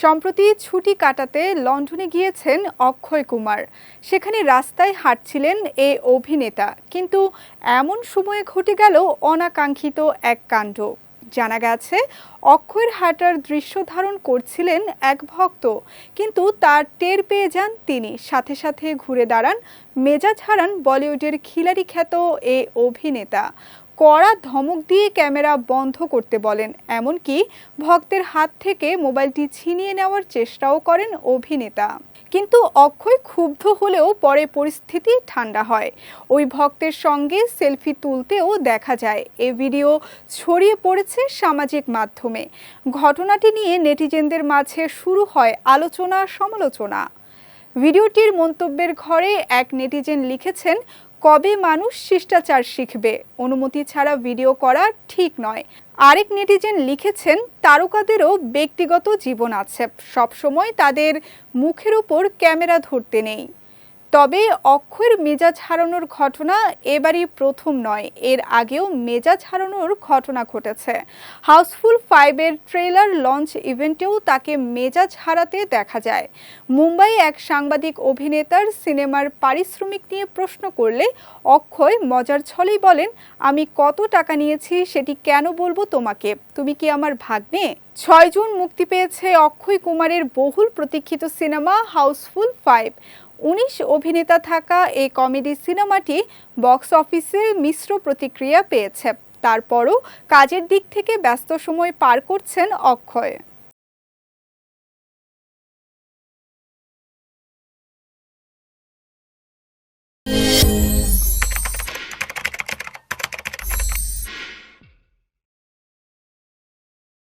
সম্প্রতি ছুটি কাটাতে লন্ডনে গিয়েছেন অক্ষয় কুমার। সেখানে রাস্তায় হাঁটছিলেন এ অভিনেতা। কিন্তু এমন সময়ে ঘটে গেল অনাকাঙ্ক্ষিত এক কাণ্ড। জানা গেছে, অক্ষয়ের হাঁটার দৃশ্য ধারণ করছিলেন এক ভক্ত। কিন্তু তার টের পেয়ে যান তিনি। সাথে সাথে ঘুরে দাঁড়ান মেজাজ হারান বলিউডের খিলাড়ি খ্যাত এ অভিনেতা। কড়া ধমক দিয়ে ক্যামেরা বন্ধ করতে বলেন। এমনকি ভক্তের হাত থেকে মোবাইলটি ছিনিয়ে নেওয়ার চেষ্টাও করেন অভিনেতা। কিন্তু অক্ষয় ক্ষুব্ধ হলেও পরে পরিস্থিতি ঠান্ডা হয়। ওই ভক্তের সঙ্গে সেলফি তুলতেও দেখা যায়। এ ভিডিও ছড়িয়ে পড়েছে সামাজিক মাধ্যমে। ঘটনাটি নিয়ে নেটিজেনদের মাঝে শুরু হয় আলোচনা সমালোচনা ভিডিওটির মন্তব্যের ঘরে এক নেটিজেন লিখেছেন কবে মানুষ শিষ্টাচার শিখবে? অনুমতি ছাড়া ভিডিও করা ঠিক নয়। আরেক নেটিজেন লিখেছেন, তারকাদেরও ব্যক্তিগত জীবন আছে। সবসময় তাদের মুখের উপর ক্যামেরা ধরতে নেই। তবে অক্ষয়ের মেজাজ হারানোর ঘটনা এবারই প্রথম নয়। এর আগেও মেজাজ হারানোর ঘটনা ঘটেছে। হাউসফুল ফাইভের ট্রেলার লঞ্চ ইভেন্টেও তাকে মেজাজ হারাতে দেখা যায়। মুম্বাই এক সাংবাদিক অভিনেতার সিনেমার পারিশ্রমিক নিয়ে প্রশ্ন করলে অক্ষয় মজার ছলেই বলেন, আমি কত টাকা নিয়েছি সেটি কেন বলব তোমাকে? তুমি কি আমার ভাগ্নে? ছয় জুন মুক্তি পেয়েছে অক্ষয় কুমারের বহুল প্রতীক্ষিত সিনেমা হাউসফুল ফাইভ। উনিশ অভিনেতা থাকা এই কমেডি সিনেমাটি বক্স অফিসে মিশ্র প্রতিক্রিয়া পেয়েছে। তারপরও কাজের দিক থেকে ব্যস্ত সময় পার করছেন অক্ষয়।